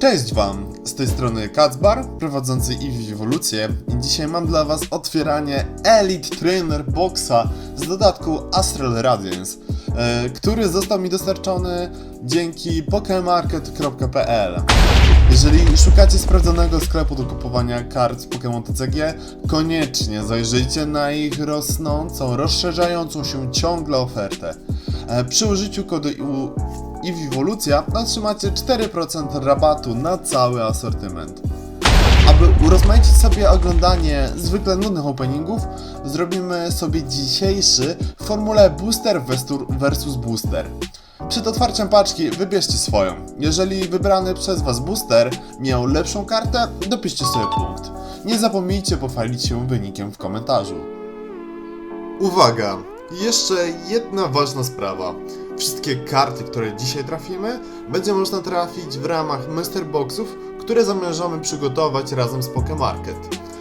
Cześć Wam, z tej strony Kacbar, prowadzący EVE Ewolucję i dzisiaj mam dla Was otwieranie Elite Trainer Boxa z dodatku Astral Radiance, e, który został mi dostarczony dzięki pokemarket.pl. Jeżeli szukacie sprawdzonego sklepu do kupowania kart z Pokémon TCG, koniecznie zajrzyjcie na ich rosnącą, rozszerzającą się ciągle ofertę. E, Przy użyciu kodu EU i Wivolucja otrzymacie 4% rabatu na cały asortyment. Aby urozmaicić sobie oglądanie zwykle nudnych openingów, zrobimy sobie dzisiejszy w formule Booster versus Booster. Przed otwarciem paczki wybierzcie swoją. Jeżeli wybrany przez Was booster miał lepszą kartę, dopiszcie sobie punkt. Nie zapomnijcie pochwalić się wynikiem w komentarzu. Uwaga! Jeszcze jedna ważna sprawa. Wszystkie karty, które dzisiaj trafimy, będzie można trafić w ramach Master Boxów, które zamierzamy przygotować razem z Pokemarket.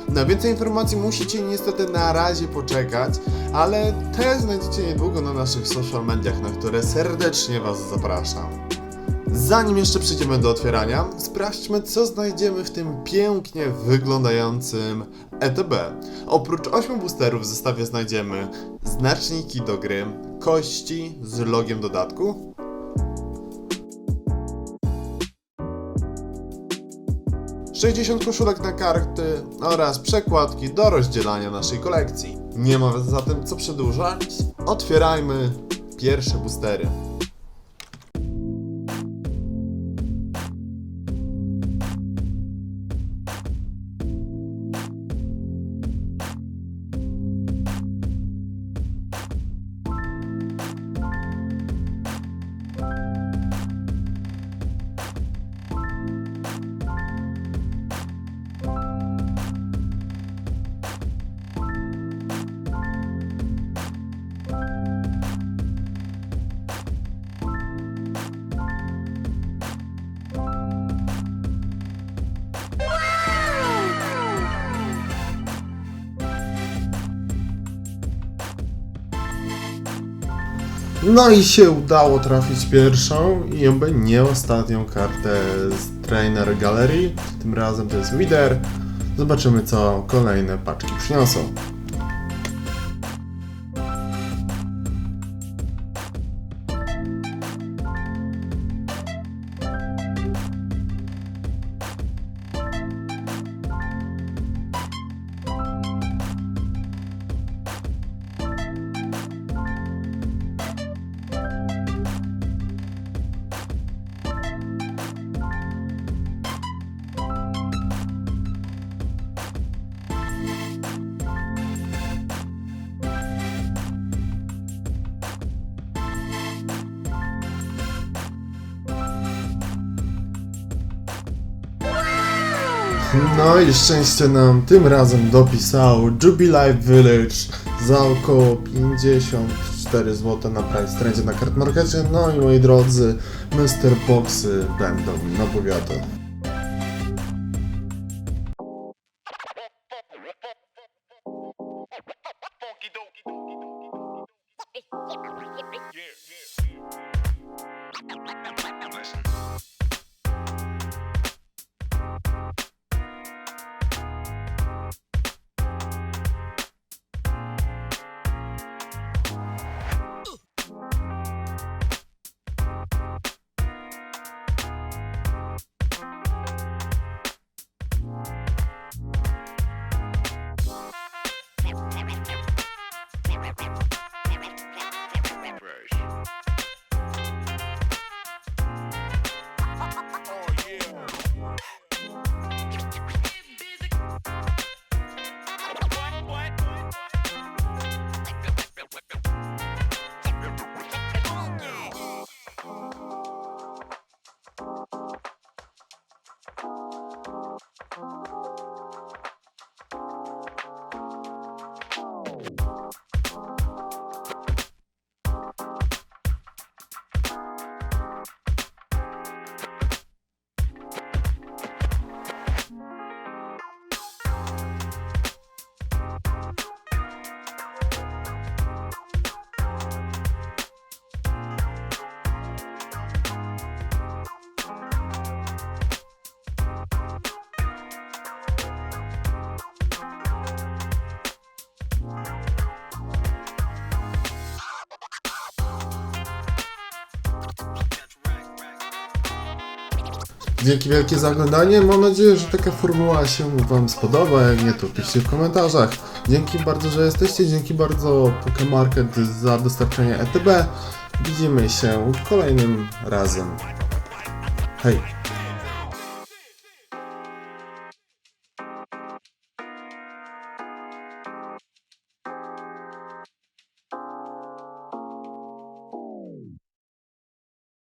Na więcej informacji musicie niestety na razie poczekać, ale te znajdziecie niedługo na naszych social mediach, na które serdecznie Was zapraszam. Zanim jeszcze przejdziemy do otwierania, sprawdźmy co znajdziemy w tym pięknie wyglądającym ETB. Oprócz 8 boosterów w zestawie znajdziemy znaczniki do gry, kości z logiem dodatku, ...60 koszulek na karty oraz przekładki do rozdzielania naszej kolekcji. Nie ma zatem co przedłużać, otwierajmy pierwsze boostery. No i się udało trafić pierwszą i oby nie ostatnią kartę z Trainer Gallery. Tym razem to jest Wider. Zobaczymy co kolejne paczki przyniosą. No i szczęście nam tym razem dopisało Jubilife Village za około 54 zł na price trendzie na kartmarkecie. No i moi drodzy, Mr. Boxy będą na bogato. Dzięki wielkie za oglądanie. Mam nadzieję, że taka formuła się Wam spodoba. Jak nie, to piszcie w komentarzach. Dzięki bardzo, że jesteście. Dzięki bardzo Pokemarket za dostarczenie ETB. Widzimy się kolejnym razem. Hej!